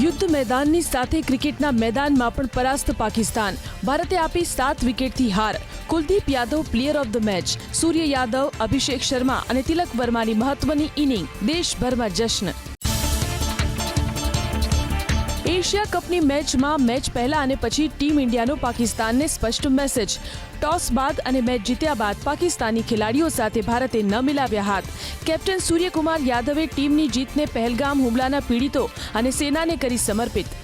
યુદ્ધ મેદાનની સાથે ક્રિકેટના મેદાનમાં પણ પરાસ્ત પાકિસ્તાન. ભારતે આપી સાત વિકેટથી હાર. Kuldeep Yadav player of the match. Surya Yadav, Abhishek Sharma અને તિલક વર્માની મહત્વની ઇનિંગ. દેશભરમાં જશ્ન. એશિયા કપની મેચમાં મેચ પહેલા અને પછી ટીમ ઇન્ડિયાનો પાકિસ્તાનને સ્પષ્ટ મેસેજ. ટોસ બાદ અને મેચ જીત્યા બાદ પાકિસ્તાની ખેલાડીઓ સાથે ભારતે ન મિલાવ્યા હાથ. કેપ્ટન સૂર્યકુમાર યાદવે ટીમની જીતને પહેલગામ હુમલાના પીડિતો અને સેનાને કરી સમર્પિત.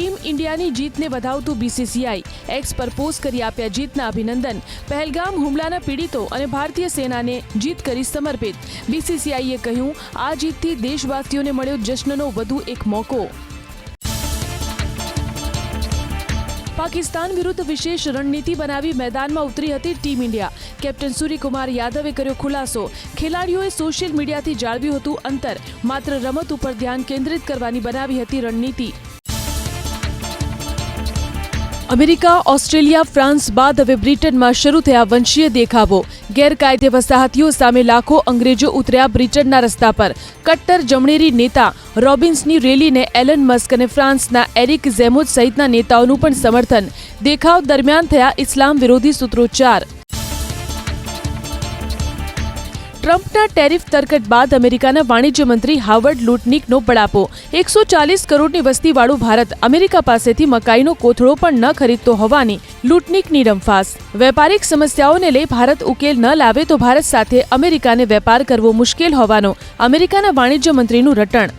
ટીમ ઇન્ડિયાની જીતને વધાવતું બીસીસીઆઈ એક્સ પર પોસ્ટ કરી આપ્યા જીતના અભિનંદન. પહેલગામ હુમલાના પીડિતો અને ભારતીય સેનાને જીત કરી સમર્પિત. બીસીસીઆઈએ કહ્યું, આ જીતથી દેશવાસીઓને મળ્યો જશ્નનો વધુ એક મોકો. પાકિસ્તાન વિરુદ્ધ વિશેષ રણનીતિ બનાવી મેદાનમાં ઉતરી હતી ટીમ ઇન્ડિયા. કેપ્ટન સૂર્યકુમાર યાદવે કર્યો ખુલાસો. ખેલાડીઓએ સોશિયલ મીડિયાથી જાળવ્યું હતું અંતર. માત્ર રમત ઉપર ધ્યાન કેન્દ્રિત કરવાની બનાવી હતી રણનીતિ. અમેરિકા, ઓસ્ટ્રેલિયા, ફ્રાન્સ બાદ હવે બ્રિટનમાં શરૂ થયા વંશીય દેખાવો. ગેરકાયદે વસાહતીઓ સામે લાખો અંગ્રેજો ઉતર્યા બ્રિટનના રસ્તા પર. કટ્ટર જમણેરી નેતા રોબિન્સની રેલીને એલન મસ્ક અને ફ્રાન્સના એરિક ઝેમોજ સહિતના નેતાઓનું પણ સમર્થન. દેખાવ દરમિયાન થયા ઇસ્લામ વિરોધી સૂત્રોચ્ચાર. ટ્રમ્પના ટેરિફ તરકટ બાદ અમેરિકાના વાણિજ્ય મંત્રી હાવર્ડ લૂટનિકનો બળાપો. એકસો ચાલીસ કરોડની વસ્તીવાળું ભારત અમેરિકા પાસેથી મકાઈનો કોથળો પણ ન ખરીદતો હોવાની લૂટનિકની રમફાસ. વેપારિક સમસ્યાઓને લઈ ભારત ઉકેલ ન લાવે તો ભારત સાથે અમેરિકાને વેપાર કરવો મુશ્કેલ હોવાનો અમેરિકાના વાણિજ્ય મંત્રીનું રટણ.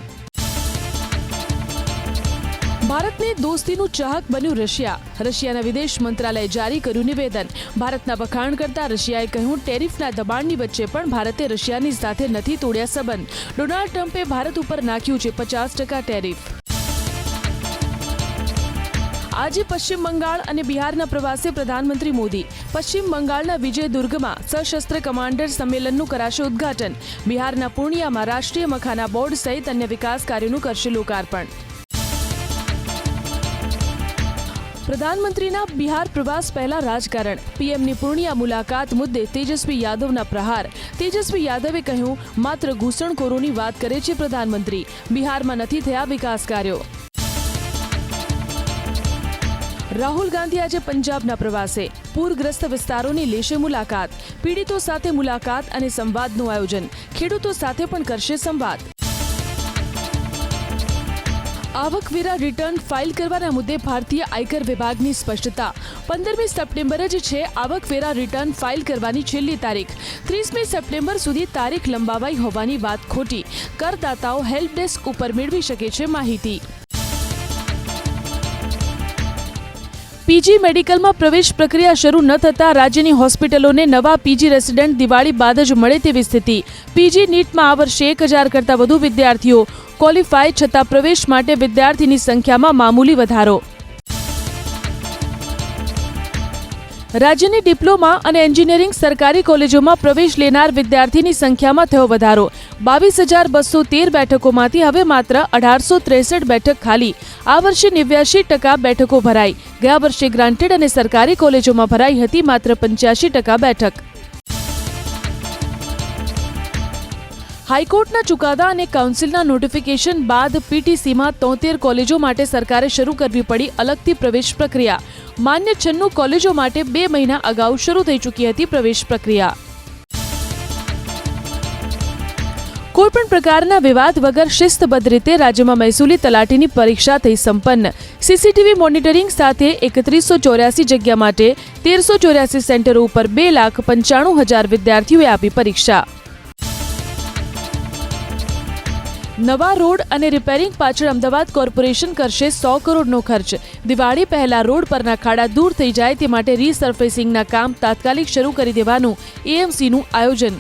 ભારતને દોસ્તીનું ચાહક બન્યું રશિયા. રશિયાના વિદેશ મંત્રાલયે જારી કર્યું નિવેદન. ભારતના વખાણ કરતા રશિયાએ કહ્યું, ટેરિફના દબાણની વચ્ચે પણ ભારતે રશિયાની સાથે નથી તોડ્યા સંબંધ. ડોનાલ્ડ ટ્રમ્પે ભારત ઉપર નાખ્યું છે પચાસ ટકા ટેરિફ. આજે પશ્ચિમ બંગાળ અને બિહારના પ્રવાસે પ્રધાનમંત્રી મોદી. પશ્ચિમ બંગાળના વિજય દુર્ગમાં સશસ્ત્ર કમાન્ડર સંમેલનનું કરાશે ઉદ્ઘાટન. બિહારના પૂર્ણિયામાં રાષ્ટ્રીય મખાના બોર્ડ સહિત અન્ય વિકાસ કાર્યોનું કરશે લોકાર્પણ. પ્રધાનમંત્રીના બિહાર પ્રવાસ પહેલા રાજકારણ. પીએમની પૂર્ણિયા મુલાકાત મુદ્દે તેજસ્વી યાદવના પ્રહાર. તેજસ્વી યાદવે કહ્યું, માત્ર ઘૂસણખોરોની વાત કરે છે પ્રધાનમંત્રી. બિહારમાં નથી થયા વિકાસ કાર્યો. રાહુલ ગાંધી આજે પંજાબના પ્રવાસે. પૂરગ્રસ્ત વિસ્તારોની લેશે મુલાકાત. પીડિતો સાથે મુલાકાત અને સંવાદનું આયોજન. ખેડૂતો સાથે પણ કરશે સંવાદ. આવકવેરા રિટર્ન ફાઇલ કરવાના મુદ્દે ભારતીય આયકર વિભાગની સ્પષ્ટતા. પંદરમી સપ્ટેમ્બર જ છે આવકવેરા રિટર્ન ફાઇલ કરવાની છેલ્લી તારીખ. ત્રીસમી સપ્ટેમ્બર સુધી તારીખ લંબાવાઈ હોવાની વાત ખોટી. કરદાતાઓ હેલ્પ ડેસ્ક ઉપર મેળવી શકે છે માહિતી. પીજી મેડિકલમાં પ્રવેશ પ્રક્રિયા શરૂ ન થતાં રાજ્યની હોસ્પિટલોને નવા પીજી રેસિડેન્ટ દિવાળી બાદ જ મળે તેવી સ્થિતિ. પીજી નીટમાં આ વર્ષે એક હજાર કરતાં વધુ વિદ્યાર્થીઓ ક્વોલિફાય છતાં પ્રવેશ માટે વિદ્યાર્થીની સંખ્યામાં મામૂલી વધારો. રાજ્યની ડિપ્લોમા અને એન્જિનિયરિંગ સરકારી કોલેજોમાં પ્રવેશ લેનાર વિદ્યાર્થીની સંખ્યામાં થયો વધારો. બાવીસ હજાર બસો તેર બેઠકોમાંથી હવે માત્ર અઢારસો ત્રેસઠ બેઠક ખાલી. આ વર્ષે નેવ્યાશી ટકા બેઠકો ભરાઈ. ગયા વર્ષે ગ્રાન્ટેડ અને સરકારી કોલેજોમાં ભરાઈ હતી માત્ર પંચ્યાસી ટકા બેઠક. હાઈકોર્ટના ચુકાદા અને કાઉન્સિલના નોટિફિકેશન બાદ પીટીસીમાં તોતેર કોલેજો માટે સરકારે શરૂ કરવી પડી અલગથી પ્રવેશ પ્રક્રિયા. માન્ય છન્નું કોલેજો માટે બે મહિના અગાઉ શરૂ થઈ ચૂકી હતી પ્રવેશ પ્રક્રિયા. કોઈપણ પ્રકારના વિવાદ વગર શિસ્તબદ્ધ રીતે રાજ્યમાં મહેસૂલી તલાટીની પરીક્ષા થઈ સંપન્ન. સીસીટીવી મોનિટરિંગ સાથે એકત્રીસો ચોર્યાસી જગ્યા માટે તેરસો ચોર્યાસી સેન્ટરો ઉપર બે લાખ પંચાણું હજાર વિદ્યાર્થીઓએ આપી પરીક્ષા. નવા રોડ અને રિપેરિંગ પાછળ અમદાવાદ કોર્પોરેશન કરશે સો કરોડનો ખર્ચ. દિવાળી પહેલા રોડ પરના ખાડા દૂર થઈ જાય તે માટે રીસર્ફેસિંગના કામ તાત્કાલિક શરૂ કરી દેવાનું એએમસીનું આયોજન.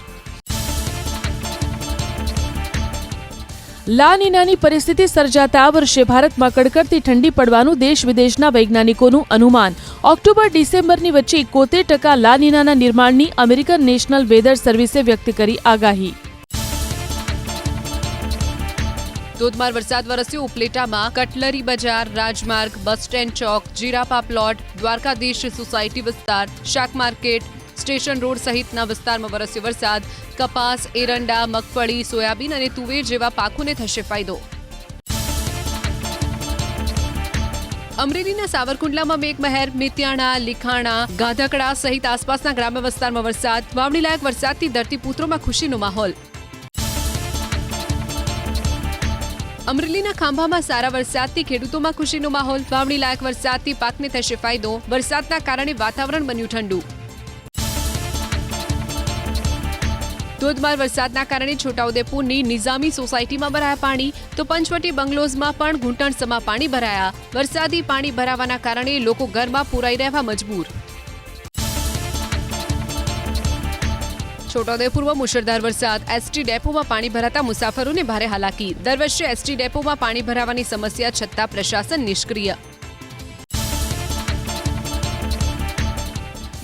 લા નીનાની પરિસ્થિતિ સર્જાતા આ વર્ષે ભારતમાં કડકડતી ઠંડી પડવાનું દેશ વિદેશના વૈજ્ઞાનિકોનું અનુમાન. ઓક્ટોબર, ડિસેમ્બરની વચ્ચે એકોતેર ટકા લા નીનાના નિર્માણની અમેરિકન નેશનલ વેધર સર્વિસે વ્યક્ત કરી આગાહી. ધોધમાર વરસાદ વરસ્યો. ઉપલેટામાં કટલરી બજાર, રાજમાર્ગ, બસ સ્ટેન્ડ ચોક જીરાપા પ્લોટ, દ્વારકાધીશ સોસાયટી વિસ્તાર, શાક માર્કેટ, સ્ટેશન રોડ સહિતના વિસ્તારમાં વરસ્યો વરસાદ. કપાસ, એરંડા, મગફળી, સોયાબીન અને તુવેર જેવા પાકોને થશે ફાયદો. અમરેલીના સાવરકુંડલામાં મેઘમહેર, મિત્યાણા, લીખાણા, ગાધકડા સહિત આસપાસના ગ્રામ્ય વિસ્તારમાં વરસાદ. વાવણીલાયક વરસાદથી ધરતીપુત્રોમાં ખુશીનો માહોલ. અમરેલીના ખાંભામાં સારા વરસાદથી ખેડૂતોમાં ખુશીનો માહોલ, વાવણી લાયક વરસાદથી પાકને થશે ફાયદો, વરસાદના કારણે વાતાવરણ બન્યું ઠંડુ. ધોધમાર વરસાદના કારણે છોટાઉદેપુરની નિઝામી સોસાયટીમાં ભરાયા પાણી, તો પંચવટી બંગલોઝમાં પણ ઘૂંટણસમાં પાણી ભરાયા. વરસાદી પાણી ભરાવાના કારણે લોકો ઘરમાં પુરાઈ રહેવા મજબૂર. છોટાઉદેપુરમાં મુશળધાર વરસાદ. એસટી ડેપોમાં પાણી ભરાતા મુસાફરોને ભારે હાલાકી. દર વર્ષે એસટી ડેપોમાં પાણી ભરાવાની સમસ્યા છતાં પ્રશાસન નિષ્ક્રિય.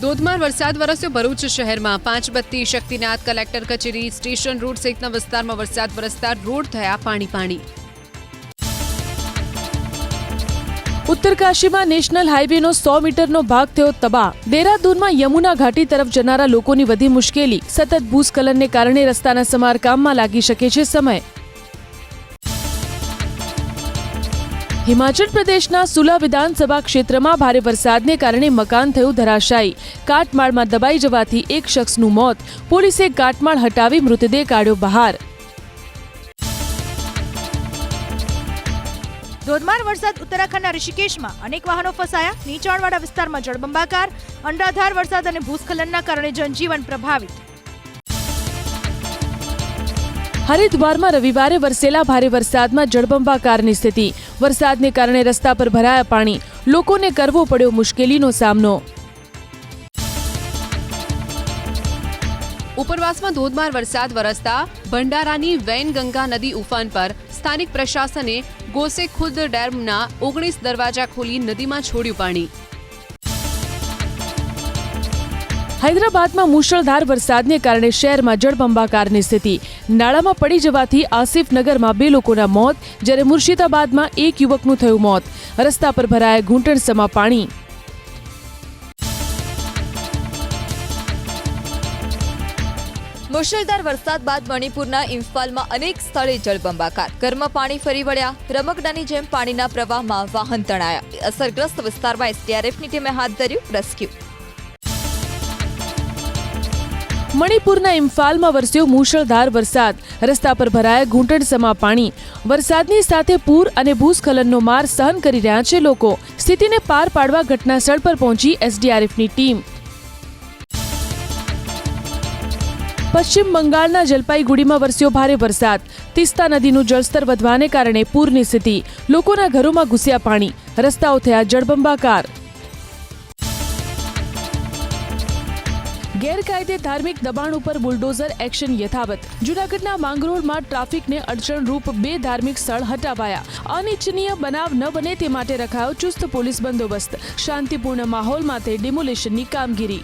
ધોધમાર વરસાદ વરસ્યો ભરૂચ શહેરમાં. પાંચ બત્તી શક્તિનાથ કલેક્ટર કચેરી, સ્ટેશન રોડ સહિતના વિસ્તારમાં વરસાદ વરસતા રોડ થયા પાણી પાણી. ઉત્તરકાશીમાં નેશનલ હાઈવેનો સો મીટરનો ભાગ થયો તબાહ. દેહરાદૂનમાં યમુના ઘાટી તરફ જનારા લોકોની વધી મુશ્કેલી. સતત ભૂસ્ખલનને કારણે રસ્તાના સમારકામમાં લાગી શકે છે સમય. હિમાચલ પ્રદેશના સુલા વિધાનસભા ક્ષેત્રમાં ભારે વરસાદને કારણે મકાન થયું ધરાશાયી. કાટમાળમાં દબાઈ જવાથી એક શખ્સનું મોત. પોલીસે કાટમાળ હટાવી મૃતદેહ કાઢ્યો બહાર. ધોધમાર વરસાદ ઉત્તરાખંડના ઋષિકેશમાં. અનેક વાહનો ફસાયા. નીચાણવાળા વિસ્તારમાં જળબંબાકાર અંડાધાર વરસાદ અને ભૂસ્ખલનના કારણે જનજીવન પ્રભાવિત. હરિદ્વારમાં રવિવારે વરસેલા ભારે વરસાદમાં જળબંબાકારની સ્થિતિ. વરસાદને કારણે રસ્તા પર ભરાયા પાણી. લોકોને કરવો પડ્યો મુશ્કેલીનો સામનો. ઉપરવાસમાં ધોધમાર વરસાદ વરસતા ભંડારાની વૈનગંગા નદી ઉફાન પર સ્થાનિક પ્રશાસને ગોસે ખુદ ડેમના ઓગણીસ દરવાજા ખોલી નદીમાં છોડ્યું પાણી. હૈદરાબાદમાં મુશળધાર વરસાદને કારણે શહેરમાં જળબંબાકારની સ્થિતિ. નાળામાં પડી જવાથી આસિફનગરમાં બે લોકોના મોત, જ્યારે મુર્શિદાબાદમાં એક યુવકનું થયું મોત. રસ્તા પર ભરાયા ઘૂંટણસમાં પાણી. મુશળધાર વરસાદ બાદ મણિપુરના ઇમ્ફાલમાં અનેક સ્થળે જળબંબાકાર. ઘરમાં પાણી ફરી વળ્યા. રમકડાની જેમ પાણીના પ્રવાહમાં વાહન તણાયા. અસરગ્રસ્ત વિસ્તારમાં એસડીઆરએફની ટીમે હાથ ધર્યું રેસ્ક્યુ. મણિપુરના ઇમ્ફાલમાં વરસ્યો મુશળધાર વરસાદ. રસ્તા પર ભરાયા ઘૂંટણસમા પાણી. વરસાદની સાથે પૂર અને ભૂસ્ખલનનો માર સહન કરી રહ્યા છે લોકો. સ્થિતિને પાર પાડવા ઘટનાસ્થળ પર પહોંચી એસડીઆરએફની ટીમ. પશ્ચિમ બંગાળના જલપાઈગુડીમાં વરસ્યો ભારે વરસાદ. તિસ્તા નદીનું જળસ્તર વધવાને કારણે પૂરની સ્થિતિ. લોકોના ઘરોમાં ઘૂસ્યા પાણી. રસ્તાઓ થયા જળબંબાકાર. ગેરકાયદે ધાર્મિક દબાણ ઉપર બુલડોઝર એક્શન યથાવત. જૂનાગઢના માંગરોળમાં ટ્રાફિકને અડચણરૂપ બે ધાર્મિક સ્થળ હટાવાયા. અનિચ્છનીય બનાવ ન બને તે માટે રખાયો ચુસ્ત પોલીસ બંદોબસ્ત. શાંતિપૂર્ણ માહોલ માટે ડિમોલિશનની કામગીરી.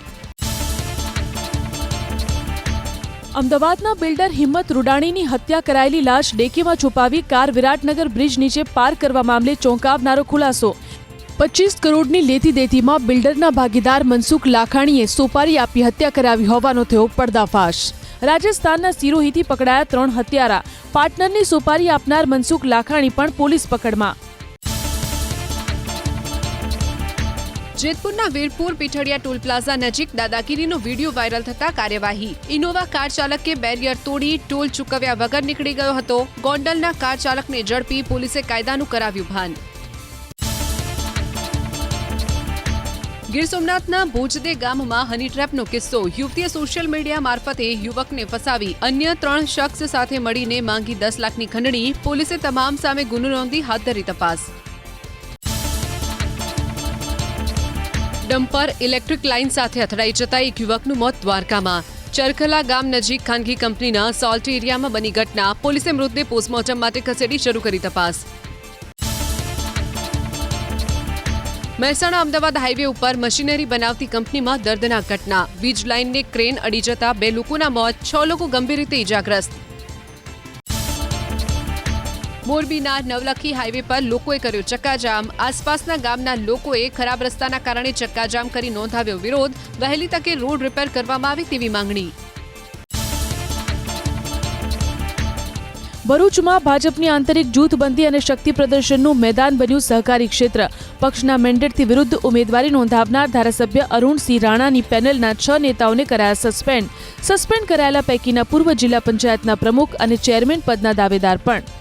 અમદાવાદના બિલ્ડર હિંમત રૂડાણીની હત્યા કરાયેલી લાશ ડેકીમાં છુપાવી કાર વિરાટનગર બ્રિજ નીચે પાર્ક કરવા મામલે ચોંકાવનારો ખુલાસો. પચીસ કરોડની લેતી દેતીમાં બિલ્ડરના ભાગીદાર મનસુખ લાખાણીએ સોપારી આપી હત્યા કરાવી હોવાનો થયો પર્દાફાશ. રાજસ્થાનના સિરોહીથી પકડાયા ત્રણ હત્યારા. પાર્ટનરની સોપારી આપનાર મનસુખ લાખાણી પણ પોલીસ પકડમાં. જેતપુરના વીરપુર પીઠડિયા ટોલ પ્લાઝા નજીક દાદાગીરીનો વીડિયો વાયરલ થતા કાર્યવાહી. ઇનોવા કાર ચાલકે બેરિયર તોડી ટોલ ચૂકવ્યા વગર નીકળી ગયો હતો. ગોંડલના કાર ચાલકને ઝડપી પોલીસે કાયદાનું કરાવ્યું ભાન. ગીર સોમનાથના ભુજદે ગામમાં હની ટ્રેપનો કિસ્સો. યુવતીએ સોશિયલ મીડિયા મારફતે યુવકને ફસાવી. અન્ય ત્રણ શખ્સ સાથે મળીને માંગી દસ લાખની ખંડણી. પોલીસે તમામ સામે ગુનો નોંધી હાથ ધરી તપાસ. ડમ્પર ઇલેક્ટ્રિક લાઇન સાથે અથડાઈ જતા એક યુવકનું મોત દ્વારકામાં. ચરખલા ગામ નજીક ખાનગી કંપનીના સોલ્ટ એરિયામાં બની ઘટના. પોલીસે મૃતદેહ પોસ્ટમોર્ટમ માટે ખસેડી શરૂ કરી તપાસ. મહેસાણા અમદાવાદ હાઈવે ઉપર મશીનરી બનાવતી કંપનીમાં દર્દનાક ઘટના. વીજ લાઇનને ક્રેન અડી જતા બે લોકોના મોત, છ લોકો ગંભીર રીતે ઇજાગ્રસ્ત મોરબીના નવલખી હાઈવે પર લોકોએ કર્યો ચક્કાજામ. આસપાસના ગામના લોકોએ ખરાબ રસ્તાના કારણે ચક્કાજામ કરી નોંધાવ્યો વિરોધ. વહેલી તકે રોડ રિપેર કરવામાં આવે તેવી માંગણી. ભરૂચમાં ભાજપની આંતરિક જૂથબંધી અને શક્તિ પ્રદર્શનનું મેદાન બન્યું સહકારી ક્ષેત્ર. પક્ષના મેન્ડેટથી વિરુદ્ધ ઉમેદવારી નોંધાવનાર ધારાસભ્ય અરુણસિંહ રાણાની પેનલના છ નેતાઓને કરાયા સસ્પેન્ડ. સસ્પેન્ડ કરાયેલા પૈકીના પૂર્વ જિલ્લા પંચાયતના પ્રમુખ અને ચેરમેન પદના દાવેદાર પણ.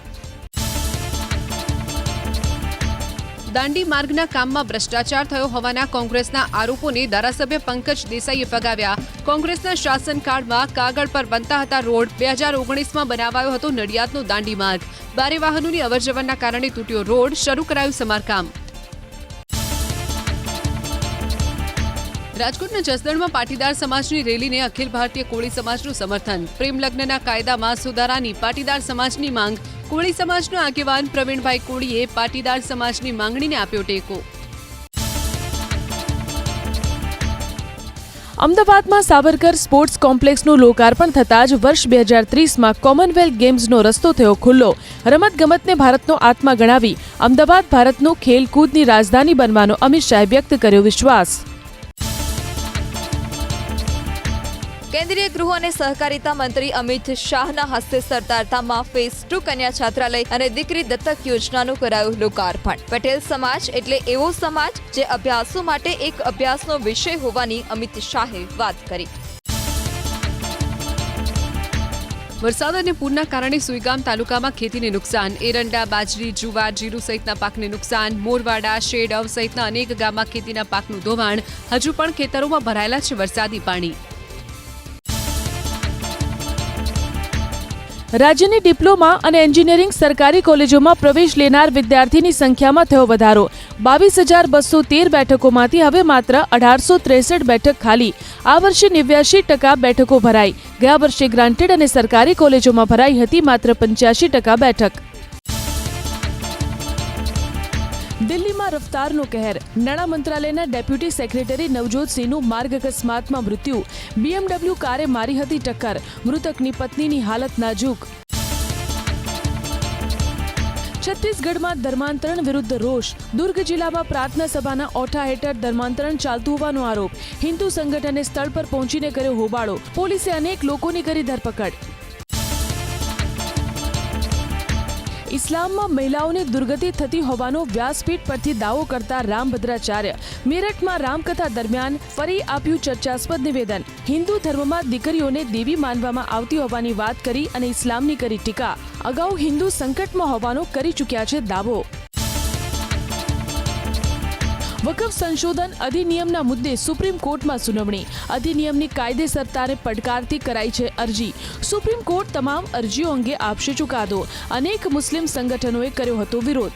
દાંડી માર્ગના કામમાં ભ્રષ્ટાચાર થયો હોવાના કોંગ્રેસના આરોપોને ધારાસભ્ય પંકજ દેસાઈએ ફગાવ્યા. કોંગ્રેસના શાસનકાળમાં કાગળ પર બનતા હતા રોડ. બે હજાર ઓગણીસમાં બનાવાયો હતો નડિયાદનો દાંડી માર્ગ. ભારે વાહનોની અવરજવરના કારણે તૂટ્યો રોડ. શરૂ કરાયું સમારકામ. રાજકોટના જસદણમાં પાટીદાર સમાજની રેલીને અખિલ ભારતીય કોળી સમાજનું સમર્થન. પ્રેમ લગ્નના કાયદામાં સુધારાની પાટીદાર સમાજની માંગ. કોળી સમાજના આગેવાન પ્રવીણભાઈ કોળીએ પાટીદાર સમાજની માંગણીને આપ્યો ટેકો. અમદાવાદમાં સાવરકર સ્પોર્ટ્સ કોમ્પ્લેક્સનું લોકાર્પણ થતાં જ વર્ષ બે હજાર ત્રીસમાં કોમનવેલ્થ ગેમ્સનો રસ્તો થયો ખુલ્લો. રમતગમતને ભારતનો આત્મા ગણાવી અમદાવાદ ભારતનું ખેલકૂદની રાજધાની બનવાનો અમિત શાહે વ્યક્ત કર્યો વિશ્વાસ. કેન્દ્રીય ગૃહ અને સહકારિતા મંત્રી અમિત શાહના હસ્તે સરદારતામાં ફેઝ ટુ કન્યા છાત્રાલય અને દીકરી દત્તક યોજનાનું કરાયું લોકાર્પણ. પટેલ સમાજ એટલે એવો સમાજ જે અભ્યાસો માટે એક અભ્યાસનો વિષય હોવાની અમિત શાહે વાત કરી. વરસાદ અને પૂરના કારણે સુઈગામ તાલુકામાં ખેતીને નુકસાન. એરંડા, બાજરી, જુવાર, જીરું સહિતના પાકને નુકસાન. મોરવાડા, શેડવ સહિતના અનેક ગામમાં ખેતીના પાકનું ધોવાણ. હજુ પણ ખેતરોમાં ભરાયેલા છે વરસાદી પાણી. રાજ્યની ડિપ્લોમા અને એન્જિનિયરિંગ સરકારી કોલેજોમાં પ્રવેશ લેનાર વિદ્યાર્થીની સંખ્યામાં થયો વધારો. બાવીસ હજાર બસો તેર બેઠકોમાંથી હવે માત્ર અઢારસો ત્રેસઠ બેઠક ખાલી. આ વર્ષે નેવ્યાશી ટકા બેઠકો ભરાઈ. ગયા વર્ષે ગ્રાન્ટેડ અને સરકારી કોલેજોમાં ભરાઈ હતી માત્ર પંચ્યાસી ટકા બેઠક. દિલ્હીમાં રફતારનો કહેર. નાણાં મંત્રાલયના ડેપ્યુટી સેક્રેટરી નવજોતસિંહનું માર્ગ અકસ્માતમાં મૃત્યુ. બીએમડબલ્યુ કારે મારી હતી ટક્કર. મૃતકની પત્નીની હાલત નાજુક. છત્તીસગઢમાં ધર્માંતરણ વિરુદ્ધ રોષ. દુર્ગ જિલ્લામાં પ્રાર્થના સભાના ઓઠા હેઠળ ધર્માંતરણ ચાલતું હોવાનો આરોપ. હિન્દુ સંગઠને સ્થળ પર પહોંચીને કર્યો હોબાળો. પોલીસે અનેક લોકોની કરી ધરપકડ. ઇસ્લામમાં મહિલાઓને દુર્ગતિ થતી હોવાનો વ્યાસપીઠ પરથી દાવો કરતા રામભદ્રાચાર્ય મેરઠમાં રામકથા દરમિયાન ફરી આપ્યું ચર્ચાસ્પદ નિવેદન. હિન્દુ ધર્મમાં દીકરીઓને દેવી માનવામાં આવતી હોવાની વાત કરી અને ઇસ્લામની કરી ટીકા. અગાઉ હિન્દુ સંકટમાં હોવાનો કરી ચૂક્યા છે દાવો. વકફ સંશોધન અધિનિયમના મુદ્દે સુપ્રીમ કોર્ટમાં સુનાવણી. અધિનિયમની કાયદેસરતાને પડકારતી કરાઈ છે અરજી. સુપ્રીમ કોર્ટ તમામ અરજીઓ અંગે આપશે ચુકાદો. અનેક મુસ્લિમ સંગઠનોએ કર્યો હતો વિરોધ.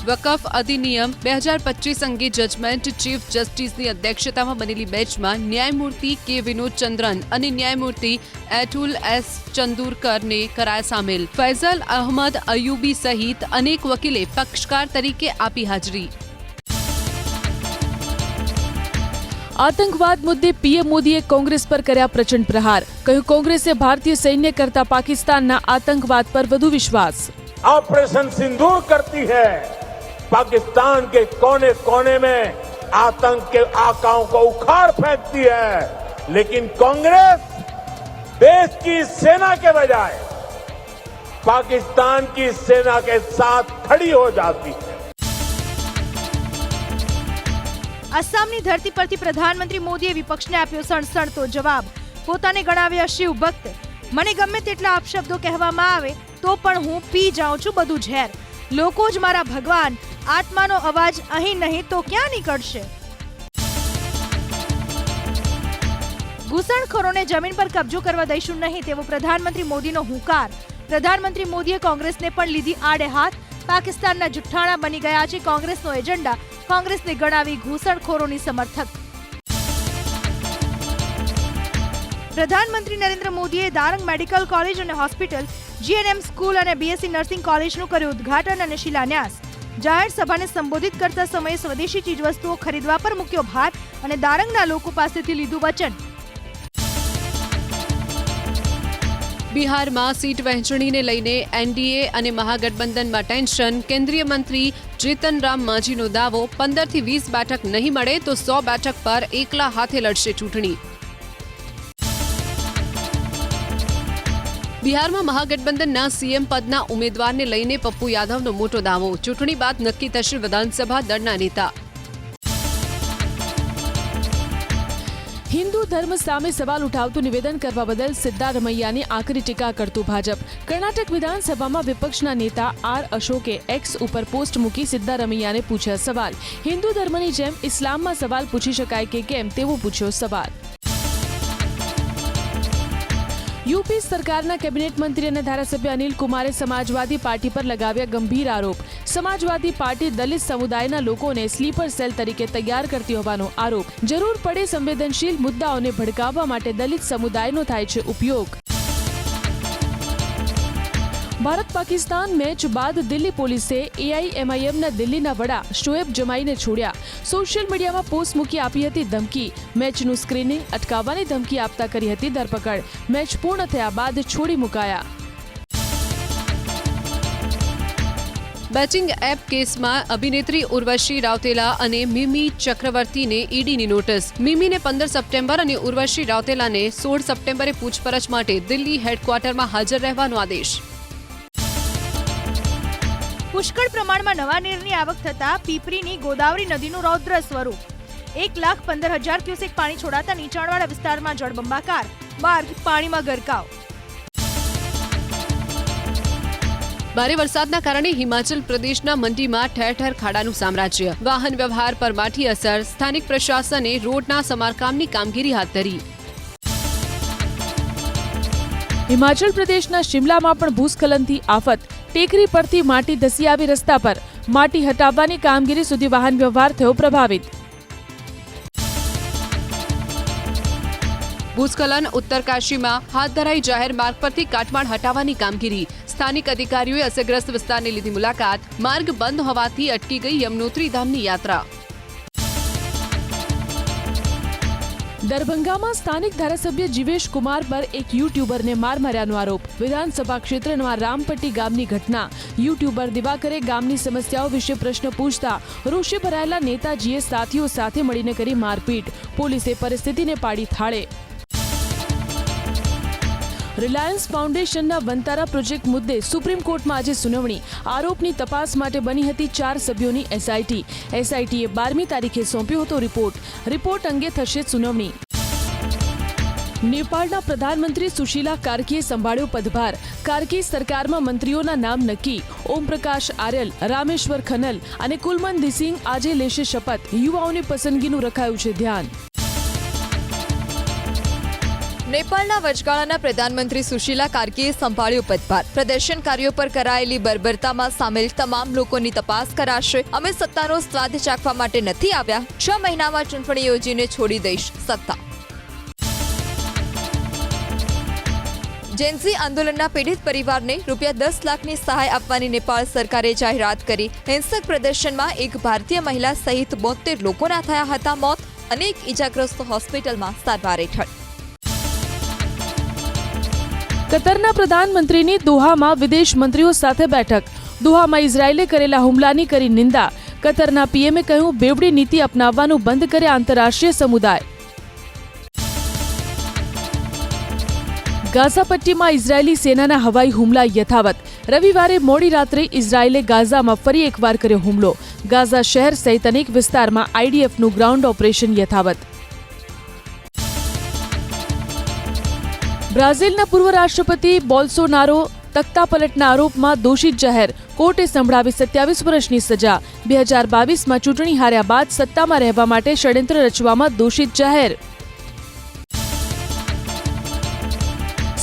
વકફ અધિનિયમ બે હજાર પચીસ અંગે જજમેન્ટ ચીફ જસ્ટિસની અધ્યક્ષતામાં બનેલી બેન્ચમાં ન્યાયમૂર્તિ કે વિનોદ ચંદ્રન અને ન્યાયમૂર્તિ એટુલ એસ ચંદુરકરને કરાયા સામેલ ફૈઝલ અહમદ અયુબી સહિત અનેક વકીલે પક્ષકાર તરીકે આપી હાજરી આતંકવાદ મુદ્દે પીએમ મોદીએ કોંગ્રેસ પર કર્યા પ્રચંડ પ્રહાર કહ્યું કોંગ્રેસે ભારતીય સૈન્ય કરતા પાકિસ્તાનના આતંકવાદ પર વધુ વિશ્વાસ ऑपरेशन सिंदूर करती है पाकिस्तान के कोने कोने में आतंक के आकाओं को उखाड़ फेंकती है लेकिन कांग्रेस देश की सेना के बजाय पाकिस्तान की सेना के साथ खड़ी हो जाती है આસામની ધરતી પરથી પ્રધાનમંત્રી મોદીએ વિપક્ષને આપ્યો સણસણતો જવાબ પોતાને ગણાવ્યા શિવ ભક્ત મને ગમે તેટલા અપશબ્દો કહેવામાં આવે તો પણ હું પી જાઉં છું બધું ઝેર લોકો જ મારા ભગવાન આત્માનો અવાજ અહીં નહીં તો ક્યાં નીકળશે? ઘૂસણખોરોને જમીન પર કબજો કરવા દઈશું નહીં તેવો પ્રધાનમંત્રી મોદીનો હુંકાર. પ્રધાનમંત્રી મોદીએ કોંગ્રેસને પણ લીધી આડે હાથ. પાકિસ્તાનના જુઠ્ઠાણા બની ગયા છે કોંગ્રેસનો એજન્ડા. કોંગ્રેસને ગણાવી ઘૂસણખોરોની સમર્થક. પ્રધાનમંત્રી નરેન્દ્ર મોદીએ દારંગ મેડિકલ કોલેજ અને હોસ્પિટલ, જીએનએમ સ્કૂલ અને બીએસસી નર્સિંગ કોલેજનું કર્યું ઉદ્ઘાટન અને શિલાન્યાસ. જાહેર સભાને સંબોધિત કરતા સમયે સ્વદેશી ચીજવસ્તુઓ ખરીદવા પર મૂક્યો ભાર અને દારંગના લોકો પાસેથી લીધું વચન. બિહારમાં સીટ વહેંચણીને લઈને એનડીએ અને મહાગઠબંધનમાં ટેન્શન, કેન્દ્રીય મંત્રી ચેતનરામ માજીનો દાવો, પંદરથી વીસ બેઠક નહીં મળે તો સો બેઠક પર એકલા હાથે લડશે ચૂંટણી. બિહારમાં મહાગઠબંધનના સીએમ પદના ઉમેદવારને લઈને પપ્પુ યાદવનો મોટો દાવો. ચૂંટણી બાદ નક્કી થશે વિધાનસભા દળના નેતા. હિન્દુ ધર્મ સામે સવાલ ઉઠાવતું નિવેદન કરવા બદલ સિદ્ધારમૈયાની આકરી ટીકા કરતું ભાજપ. કર્ણાટક વિધાનસભામાં વિપક્ષના નેતા આર અશોકે એક્સ ઉપર પોસ્ટ મૂકી સિદ્ધારમૈયાને પૂછ્યા સવાલ. હિન્દુ ધર્મની જેમ ઇસ્લામમાં સવાલ પૂછી શકાય કે કેમ તેવો પૂછ્યો સવાલ. યુપી સરકારના કેબિનેટ મંત્રી અને ધારાસભ્ય અનિલ કુમારે સમાજવાદી પાર્ટી પર લગાવ્યા ગંભીર આરોપ. સમાજવાદી પાર્ટી દલિત સમુદાયના લોકોને સ્લીપર સેલ તરીકે તૈયાર કરતી હોવાનો આરોપ. જરૂર પડે સંવેદનશીલ મુદ્દાઓને ભડકાવવા માટે દલિત સમુદાયનો થાય છે ઉપયોગ. ભારત પાકિસ્તાન મેચ બાદ દિલ્હી પોલીસે એઆઈએમઆઈએમના દિલ્હીના વડા શોએબ જમાઈને છોડ્યા સોશિયલ મીડિયામાં પોસ્ટ મૂકી આપી હતી ધમકી મેચનું સ્ક્રીનિંગ અટકાવવાની ધમકી આપતા કરી હતી ધરપકડ મેચ પૂર્ણ થયા બાદ છોડી મુકાયા બેટિંગ એપ કેસમાં અભિનેત્રી ઉર્વશી રાઉતેલા અને મિમી ચક્રવર્તીને ઈડીની નોટિસ મિમીને પંદર સપ્ટેમ્બર અને ઉર્વશી રાઉતેલાને સોળ સપ્ટેમ્બરે પૂછપરછ માટે દિલ્હી હેડક્વાર્ટરમાં હાજર રહેવાનો આદેશ પુષ્કળ પ્રમાણમાં નવા નીરની આવક થતા પીપરીની ગોદાવરી નદીનું રૌદ્ર સ્વરૂપ. એક લાખ પંદર હજાર ક્યુસેક પાણી છોડાતા નીચાણવાળા વિસ્તારમાં જળબંબાકાર માર્ગ પાણીમાં ગરકાવ. ભારે વરસાદના કારણે હિમાચલ પ્રદેશના મંડીમાં ઠેર ઠેર ખાડાનું સામ્રાજ્ય. વાહન વ્યવહાર પર માઠી અસર, સ્થાનિક પ્રશાસને રોડના સમારકામની કામગીરી હાથ ધરી. હિમાચલ પ્રદેશના શિમલામાં પણ ભૂસ્ખલનથી આફત. ટેકરી પરથી માટી ધસી આવી રસ્તા પર. માટી હટાવવાની કામગીરી સુધી વાહન વ્યવહાર થયો પ્રભાવિત. ભૂસ્ખલન ઉત્તરકાશીમાં હાથ ધરાઈ જાહેર માર્ગ પરથી કાટમાળ હટાવવાની કામગીરી. સ્થાનિક અધિકારીઓએ અસરગ્રસ્ત વિસ્તારની લીધી મુલાકાત. માર્ગ બંધ હોવાથી અટકી ગઈ યમનોત્રી ધામની યાત્રા. દરભંગામાં સ્થાનિક ધારાસભ્ય જીવેશ કુમાર પર એક યુટ્યુબરને માર માર્યાનો આરોપ. વિધાનસભા ક્ષેત્રના રામપટ્ટી ગામની ઘટના. યુટ્યુબર દિવાકરે ગામની સમસ્યાઓ વિશે પ્રશ્ન પૂછતા રોષે ભરાયેલા નેતાજીએ સાથીઓ સાથે મળીને કરી મારપીટ. પોલીસે પરિસ્થિતિને પાડી થાળે. રિલાયન્સ ફાઉન્ડેશનના વંતારા પ્રોજેક્ટ મુદ્દે સુપ્રીમ કોર્ટમાં આજે સુનાવણી. આરોપની તપાસ માટે બની હતી ચાર સભ્યોની એસઆઈટી એસઆઈટીએ બારમી તારીખે સોંપ્યો હતો રિપોર્ટ. રિપોર્ટ અંગે થશે સુનાવણી. નેપાળના પ્રધાનમંત્રી સુશીલા કાર્કીએ સંભાળ્યો પદભાર. કાર્કી સરકારમાં મંત્રીઓના નામ નક્કી. ઓમપ્રકાશ આર્યલ, રામેશ્વર ખનલ અને કુલમંદી સિંહ આજે લેશે શપથ. યુવાઓની પસંદગીનું રખાયું છે ધ્યાન. નેપાળના વચગાળાના પ્રધાનમંત્રી સુશીલા કાર્કીએ સંભાળ્યો પદભાર પ્રદર્શનકારીઓ પર કરાયેલી બર્બરતામાં સામેલ તમામ લોકોની તપાસ કરાશે. અમે સત્તાનો સ્વાદ ચાખવા માટે નથી આવ્યા. છ મહિનામાં ચૂંટણી યોજીને છોડી દઈશ સત્તા. જેન્સી આંદોલનના પીડિત પરિવારને રૂપિયા દસ લાખની સહાય આપવાની નેપાળ સરકારે જાહેરાત કરી. હિંસક પ્રદર્શનમાં એક ભારતીય મહિલા સહિત બોતેર લોકોના થયા હતા મોત. અનેક ઇજાગ્રસ્ત હોસ્પિટલમાં સારવાર હેઠળ. કતરના પ્રધાનમંત્રીની દોહામાં વિદેશ મંત્રીઓ સાથે બેઠક. દોહામાં ઇઝરાયેલે કરેલા હુમલાની કરી નિંદા. કતરના પીએમએ કહ્યું, બેવડી નીતિ અપનાવવાનું બંધ કરે આંતરરાષ્ટ્રીય સમુદાય. ગાઝા પટ્ટીમાં ઇઝરાયેલી સેનાના હવાઈ હુમલા યથાવત. રવિવારે મોડી રાત્રે ઇઝરાયેલે ગાઝામાં ફરી એકવાર કર્યો હુમલો. ગાઝા શહેર સહિત અનેક વિસ્તારમાં આઈડીએફનું ગ્રાઉન્ડ ઓપરેશન યથાવત. બ્રાઝિલના પૂર્વ રાષ્ટ્રપતિ બોલ્સોનારો તખ્તા પલટના આરોપમાં દોષિત જાહેર. કોર્ટે સંભળાવી સત્યાવીસ વર્ષની સજા. બે હજાર બાવીસમાં ચૂંટણી હાર્યા બાદ સત્તામાં રહેવા માટે ષડયંત્ર રચવામાં દોષિત જાહેર.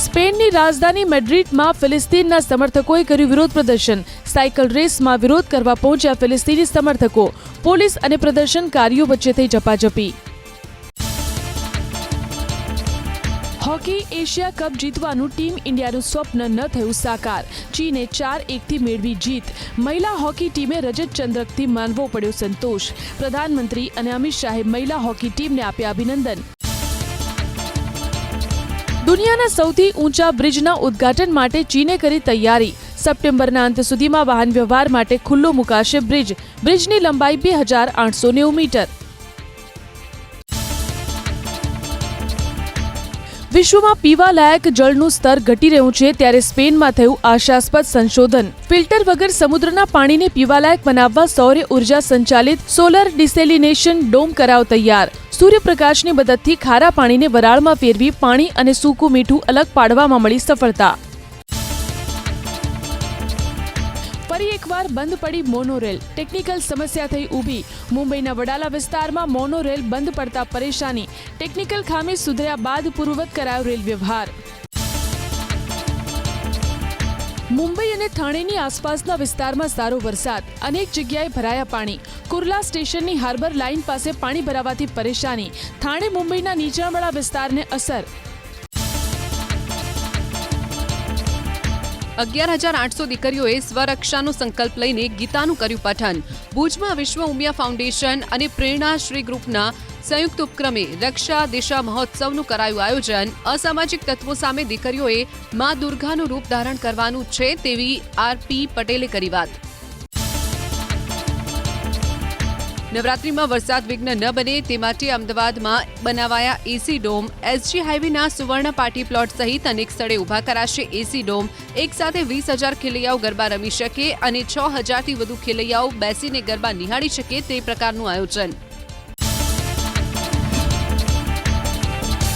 સ્પેનની રાજધાની મેડ્રિડમાં ફિલિસ્તીનના સમર્થકોએ કર્યું વિરોધ પ્રદર્શન. સાયકલ રેસમાં વિરોધ કરવા પહોંચ્યા ફિલિસ્તીની સમર્થકો. પોલીસ અને પ્રદર્શનકારીઓ વચ્ચે થઈ ઝપાઝપી હોકી એશિયા કપ જીતવાનું ટીમ ઇન્ડિયાનું સ્વપ્ન ન થયું સાકાર. ચીને ચાર એકથી મેળવી જીત. મહિલા હોકી ટીમે રજત ચંદ્રકથી માનવો પડ્યો સંતોષ. પ્રધાનમંત્રી અને અમિત શાહે મહિલા હોકી ટીમને આપ્યા અભિનંદન. દુનિયાના સૌથી ઊંચા બ્રિજના ઉદ્ઘાટન માટે ચીને કરી તૈયારી. સપ્ટેમ્બરના અંત સુધીમાં વાહન વ્યવહાર માટે ખુલ્લો મુકાશે બ્રિજ. બ્રિજની લંબાઈ બે હજાર આઠસો નેવું મીટર. વિશ્વમાં પીવા લાયક જળનું સ્તર ઘટી રહ્યું છે ત્યારે સ્પેનમાં થયું આશાસ્પદ સંશોધન. ફિલ્ટર વગર સમુદ્રના પાણીને પીવાલાયક બનાવવા સૌર ઊર્જા સંચાલિત સોલર ડિસેલિનેશન ડોમ કરાવ તૈયાર. સૂર્યપ્રકાશની મદદથી ખારા પાણીને વરાળમાં ફેરવી પાણી અને સૂકું મીઠું અલગ પાડવામાં મળી સફળતા. એકવાર બંધ પડી મોનોરેલ. ટેકનિકલ સમસ્યા થઈ ઊભી. મુંબઈના વડાલા વિસ્તારમાં મોનોરેલ બંધ પડતા પરેશાની. ટેકનિકલ ખામી સુધર્યા બાદ પૂર્વવત કરાયો રેલ વ્યવહાર. મુંબઈ અને થાણેની આસપાસના વિસ્તારમાં સારો વરસાદ. અનેક જગ્યાએ ભરાયા પાણી. કુર્લા સ્ટેશનની હાર્બર લાઇન પાસે પાણી ભરાવાથી પરેશાની. થાણે મુંબઈના નીચાણવાળા વિસ્તારને અસર. અગિયાર હજાર આઠસો દીકરીઓએ સ્વરક્ષાનો સંકલ્પ લઈને ગીતાનું કર્યું પઠન. ભુજમાં વિશ્વ ઉમિયા ફાઉન્ડેશન અને પ્રેરણા શ્રી ગ્રુપના સંયુક્ત ઉપક્રમે રક્ષા દિશા મહોત્સવનું કરાયું આયોજન. અસામાજિક તત્વો સામે દીકરીઓએ મા દુર્ગાનું રૂપ ધારણ કરવાનું છે તેવી આરપી પટેલે કરી વાત. નવરાત્રીમાં વરસાદ વિઘ્ન ન બને તે માટે અમદાવાદમાં બનાવાયા એસી ડોમ. એસજી હાઈવેના સુવર્ણ પાર્ટી પ્લોટ સહિત અનેક સ્થળે ઊભા કરાશે એસી ડોમ. એક સાથે વીસ હજાર ખેલૈયાઓ ગરબા રમી શકે અને છ હજારથી વધુ ખેલૈયાઓ બેસીને ગરબા નિહાળી શકે તે પ્રકારનું આયોજન.